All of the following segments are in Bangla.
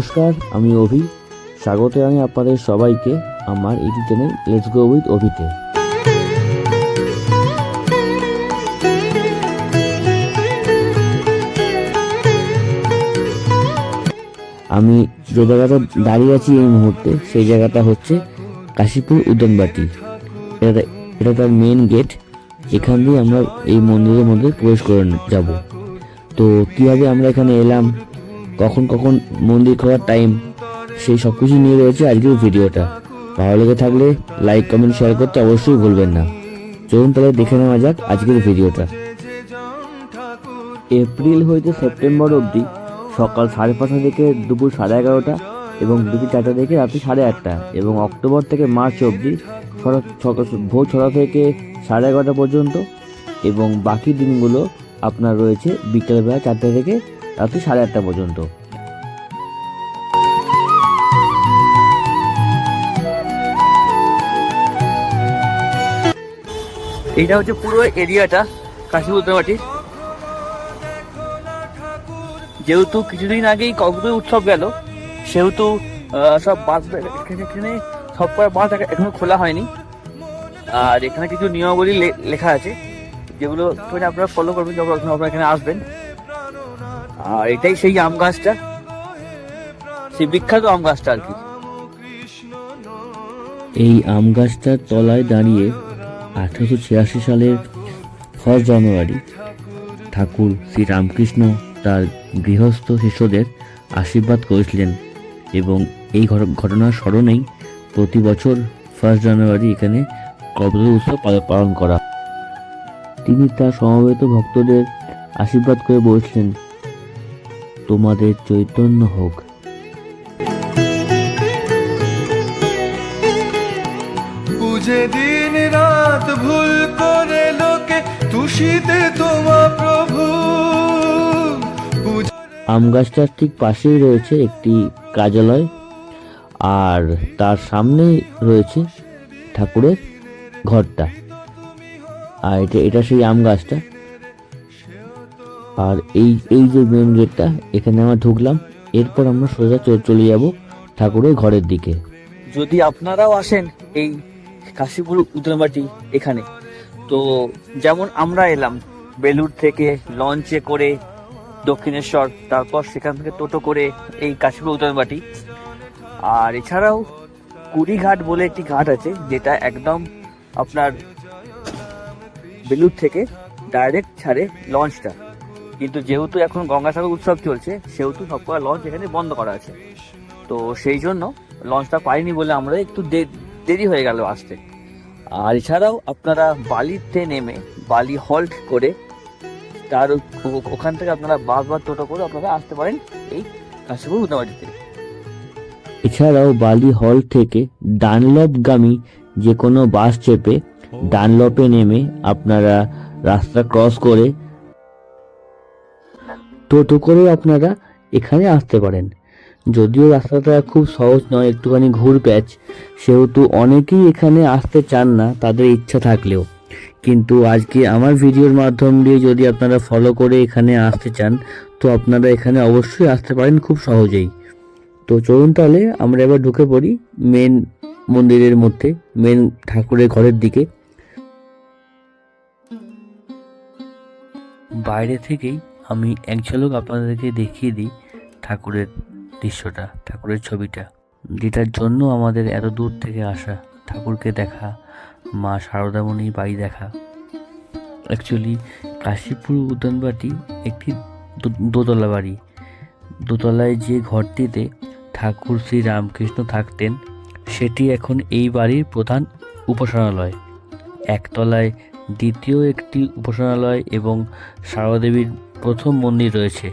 নমস্কার, আমি অভি। স্বাগত আমি আপনাদের সবাইকে আমার YouTube channel let's go with অভিতে আমি যে জায়গাটা দাঁড়িয়ে আছি এই মুহূর্তে, সেই জায়গাটা হচ্ছে কাশীপুর উদ্যানবাটি। এটা এটা তার মেন গেট এখান দিয়ে আমরা এই মন্দিরের মধ্যে প্রবেশ করে যাব। তো কীভাবে আমরা এখানে এলাম? কখন কখন মন্দির খোলার টাইম সেই সব কিছু নিয়ে রয়েছে আজকের ভিডিওটা ভালো লেগে থাকলে লাইক কমেন্ট শেয়ার করতে অবশ্যই ভুলবেন না। চলুন তাহলে দেখে নেওয়া যাক আজকের ভিডিওটা এপ্রিল হইতে সেপ্টেম্বর অবধি, সকাল সাড়ে পাঁচটা থেকে দুপুর সাড়ে এগারোটা এবং দুপুর চারটা থেকে রাত্রি সাড়ে আটটা এবং অক্টোবর থেকে মার্চ অবধি ভোর ছটা থেকে সাড়ে এগারোটা পর্যন্ত এবং বাকি দিনগুলো আপনার রয়েছে বিকেলবেলা চারটে থেকে রাত্রি সাড়ে আটটা পর্যন্ত। এইটা হচ্ছে পুরো এরিয়াটা কাশী উত্তরবাটি যেহেতু কিছুদিন আগেই কক্সবাজার উৎসব গেল, সেহেতু সব বাস, এখানে সব কটা বাস এখনও খোলা হয়নি। আর এখানে কিছু নিয়মাবলী লেখা আছে, যেগুলো আপনারা ফলো করবেন, যখন আপনারা এখানে আসবেন। আর এটাই সেই আম গাছটা। সেই বিখ্যাত আম গাছটা আর কি। এই আম গাছটার তলায় দাঁড়িয়ে আঠারোশো ছিয়াশি সালের ফার্স্ট জানুয়ারি ঠাকুর শ্রী রামকৃষ্ণ তার গৃহস্থ শিষ্যদের আশীর্বাদ করেছিলেন এবং এই ঘটনার স্মরণেই প্রতি বছর ফার্স্ট জানুয়ারি এখানে কবর উৎসব পাল- পালন করা তিনি তার সমবেত ভক্তদের আশীর্বাদ করে বলেছিলেন তোমাদের চৈতন্য হোক। বুঝে দিন রাত ভুল করে লোকে তুষিতে তোমা প্রভু। আম গাছটার ঠিক পাশেই রয়েছে একটি কার্যালয় আর তার সামনেই রয়েছে ঠাকুরের ঘরটা। আর এটা এটা সেই আম গাছটা। আর এই এই যে মেন গেটটা এখানে আমরা ঢুকলাম, এরপর আমরা সোজা চলে যাব ঠাকুরের ঘরের দিকে। যদি আপনারাও আসেন এই কাশীপুর উদ্যানবাটি এখানে। তো যেমন আমরা এলাম বেলুর থেকে লঞ্চে করে দক্ষিণেশ্বর, তারপর সেখান থেকে টোটো করে এই কাশীপুর উদ্যানবাটি আর এছাড়াও কুড়িঘাট বলে একটি ঘাট আছে, যেটা একদম আপনার বেলুর থেকে ডাইরেক্ট ছাড়ে লঞ্চটা। কিন্তু যেহেতু এখন গঙ্গাসাগর উৎসব চলছে, সেহেতু সবকটা লঞ্চ এখানে বন্ধ করা আছে। তো সেই জন্য লঞ্চটা পাইনি বলে আমরা একটু দেরি হয়ে গেল আসতে। আর এছাড়াও আপনারা বালিতে নেমে বালি হল্ট করে তার ওখান থেকে আপনারা বাস বা টোটো করে আপনারা আসতে পারেন এই কাশীপুর উদাবাড়িতে এছাড়াও বালি হল থেকে ডানলপগামী যে কোনো বাস চেপে ডানলপে নেমে আপনারা রাস্তা ক্রস করে টোটো করে আপনারা এখানে আসতে পারেন। যদিও রাস্তাটা খুব সহজ নয়, একটুখানি ঘুর প্যাচ। সেহেতু অনেকেই এখানে আসতে চান না, তাদের ইচ্ছা থাকলেও। কিন্তু আজকে আমার ভিডিওর মাধ্যম দিয়ে যদি আপনারা ফলো করে এখানে আসতে চান, তো আপনারা এখানে অবশ্যই আসতে পারেন খুব সহজেই। তো চলুন তাহলে, আমরা এবার ঢুকে পড়ি মেন মন্দিরের মধ্যে মেন ঠাকুরের ঘরের দিকে। বাইরে থেকেই আমি এক ঝলক আপনাদেরকে দেখিয়ে দিই ঠাকুরের দৃশ্যটা, ঠাকুরের ছবিটা। যেটার জন্য আমাদের এত দূর থেকে আসা, ঠাকুরকে দেখা, মা শারদামণির বাড়ি দেখা। অ্যাকচুয়ালি কাশীপুর উদ্যানবাটি একটি দোতলা বাড়ি। দোতলায় যে ঘরটিতে ঠাকুর শ্রী রামকৃষ্ণ থাকতেন, সেটি এখন এই বাড়ির প্রধান উপাসনালয়। একতলায় দ্বিতীয় একটি উপাসনালয় এবং সারদাদেবীর প্রথম মন্দির রয়েছে।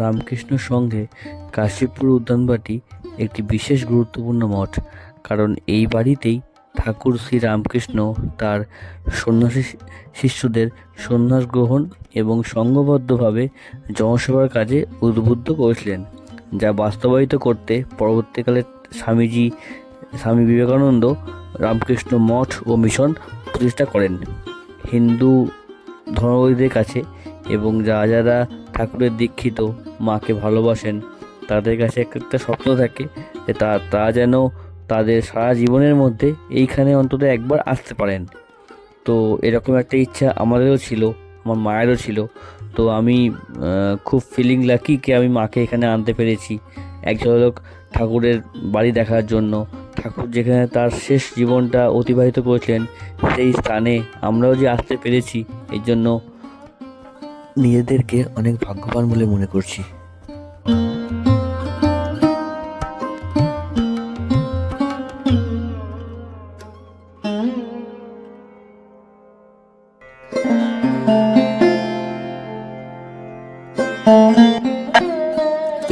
রামকৃষ্ণ সঙ্গে কাশীপুর উদ্যানবাটি একটি বিশেষ গুরুত্বপূর্ণ মঠ, কারণ এই বাড়িতেই ঠাকুর শ্রী রামকৃষ্ণ তার সন্ন্যাসী শিষ্যদের সন্ন্যাস গ্রহণ এবং সংঘবদ্ধভাবে জনসেবার কাজে উদ্বুদ্ধ করেছিলেন, যা বাস্তবায়িত করতে পরবর্তীকালে স্বামীজি স্বামী বিবেকানন্দ রামকৃষ্ণ মঠ ও মিশন প্রতিষ্ঠা করেন। হিন্দু ধর্মাবলীদের কাছে এবং যারা যারা ঠাকুরের দীক্ষিত, মাকে ভালোবাসেন, তাদের কাছে এক একটা স্বপ্ন থাকে যে তা তা যেন তাদের সারা জীবনের মধ্যে এইখানে অন্তত একবার আসতে পারেন। তো এরকম একটা ইচ্ছা আমাদেরও ছিল, আমার মায়েরও ছিল। তো আমি খুব ফিলিং লাকি কি আমি মাকে এখানে আনতে পেরেছি। এক ঝলক ঠাকুরের বাড়ি দেখার জন্য ঠাকুর যেখানে তার শেষ জীবনটা অতিবাহিত করেছিলেন, সেই স্থানে আমরাও যে আসতে পেরেছি, এর জন্য নিজেদেরকে অনেক ভাগ্যবান বলে মনে করছি।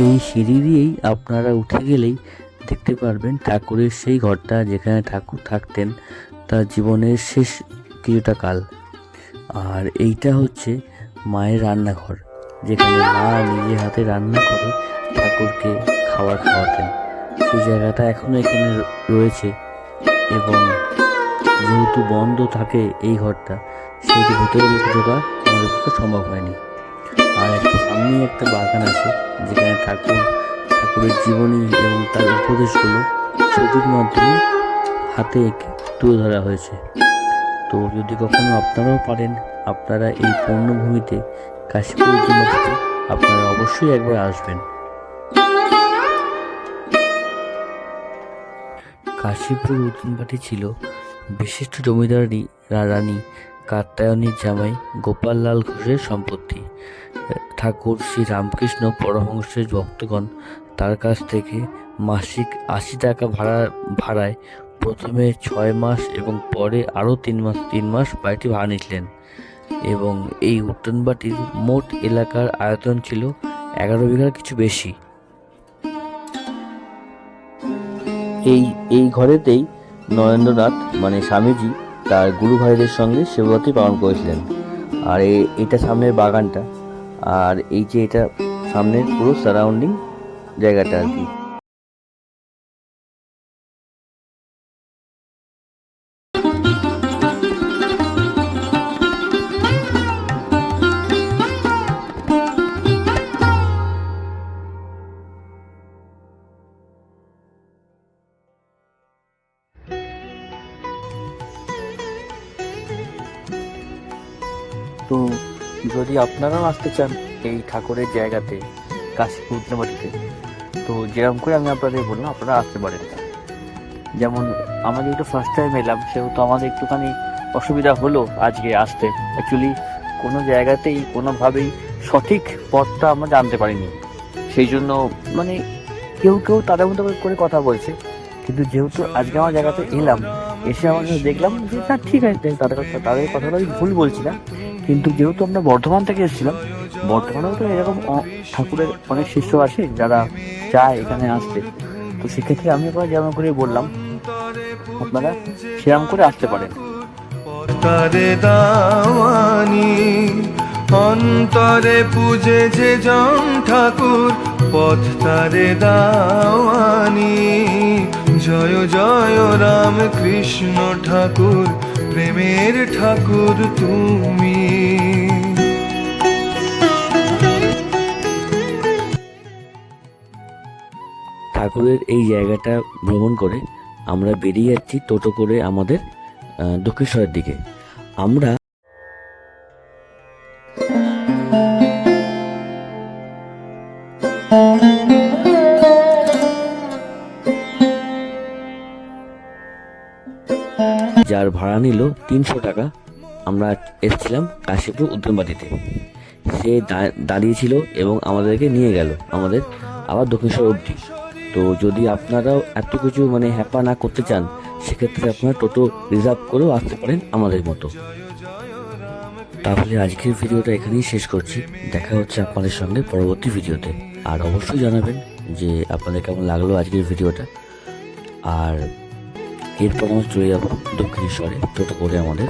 এই সিঁড়ি দিয়েই আপনারা উঠে গেলেই দেখতে পারবেন ঠাকুরের সেই ঘরটা যেখানে ঠাকুর থাকতেন তার জীবনের শেষ কিছুটা কাল আর এইটা হচ্ছে মায়ের রান্নাঘর, যেখানে মা নিজে হাতে রান্না করে ঠাকুরকে খাবার খাওয়াতেন। সেই জায়গাটা এখনও এখানে রয়েছে এবং যেহেতু বন্ধ থাকে এই ঘরটা, সেহেতু ভিতরে লোক ঢোকা আমাদের পক্ষে সম্ভব হয়নি। আর একটা সামনেই একটা বাগান আছে, যেখানে ঠাকুর ঠাকুরের জীবনী এবং তার উপদেশগুলো ছবির মাধ্যমে হাতে এঁকে তুলে ধরা হয়েছে। তো যদি কখনো আপনারাও পারেন, আপনারা এই পূর্ণভূমিতে কাশীপুর জমাটিতে আপনারা অবশ্যই একবার আসবেন। কাশীপুর উদ্যানবাটি ছিল বিশিষ্ট জমিদারি রানী কাত্যায়নীর জামাই গোপাল লাল ঘোষের সম্পত্তি। ঠাকুর শ্রী রামকৃষ্ণ পরমহংসের ভক্তগণ তার কাছ থেকে মাসিক আশি টাকা ভাড়া, ভাড়ায় প্রথমে ছয় মাস এবং পরে আরও তিন মাস তিন মাস বাড়িটি ভাড়া নিয়েছিলেন এবং এই উদ্যানবাটির মোট এলাকার আয়তন ছিল এগারো বিঘার কিছু বেশি। এই এই ঘরেতেই নরেন্দ্রনাথ মানে স্বামীজি তার গুরু ভাইদের সঙ্গে শিবরাত্রি পালন করেছিলেন। আর এটা সামনের বাগানটা। আর এই যে এটা সামনের পুরো সারাউন্ডিং জায়গাটা আর কি। তো যদি আপনারাও আসতে চান এই ঠাকুরের জায়গাতে কাশীপুর উদ্যানবাটিতে তো যেরকম করে আমি আপনাদের বললাম, আপনারা আসতে পারেন। যেমন আমাদের একটু ফার্স্ট টাইম এলাম, সেহেতু আমাদের একটুখানি অসুবিধা হলো আজকে আসতে। অ্যাকচুয়ালি কোনো জায়গাতেই, কোনোভাবেই সঠিক পথটা আমরা জানতে পারিনি। সেই জন্য মানে কেউ কেউ তাদের মতো করে কথা বলছে। কিন্তু যেহেতু আজকে আমার জায়গাতে এলাম, এসে আমরা দেখলাম যে, না, ঠিক আছে, তাদের কথা, তাদের কথাটা আমি ভুল বলছি না। কিন্তু যেহেতু আমরা বর্ধমান থেকে এসেছিলাম বর্ধমানেও তো এরকম ঠাকুরের অনেক শিষ্য আছে যারা চায় এখানে আসতে। তো সেক্ষেত্রে আমি আপনার যেমন করে বললাম, আপনারা সেরকম করে আসতে পারেন। তারে দাওয়ানি, অন্তরে পূজে যে জন ঠাকুর পথ তারে দাওয়ানি। জয় জয়, রাম কৃষ্ণ ঠাকুর, প্রেমের ঠাকুর তুমি। ঠাকুরের এই জায়গাটা ভ্রমণ করে আমরা বেরিয়ে যাচ্ছি টোটো করে আমাদের দক্ষিণেশ্বরের দিকে। আমরা যার ভাড়া নিল তিনশো টাকা, আমরা এসেছিলাম কাশীপুর উদ্যানবাটিতে সে দাঁড়িয়েছিল এবং আমাদেরকে নিয়ে গেল, আমাদের আবার দক্ষিণেশ্বর অবধি। তো যদি আপনারাও এত কিছু মানে হ্যাপা না করতে চান, সেক্ষেত্রে আপনারা টোটো রিজার্ভ করেও আসতে পারেন আমাদের মতো। তাহলে আজকের ভিডিওটা এখানেই শেষ করছি। দেখা হচ্ছে আপনাদের সঙ্গে পরবর্তী ভিডিওতে। আর অবশ্যই জানাবেন যে আপনাদের কেমন লাগল আজকের ভিডিওটা। আর এরপর আমরা চলে যাব দক্ষিণেশ্বরে টোটো করে আমাদের।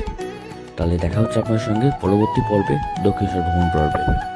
তাহলে দেখা হচ্ছে আপনার সঙ্গে পরবর্তী পর্বে দক্ষিণেশ্বর ভ্রমণ পর্বে।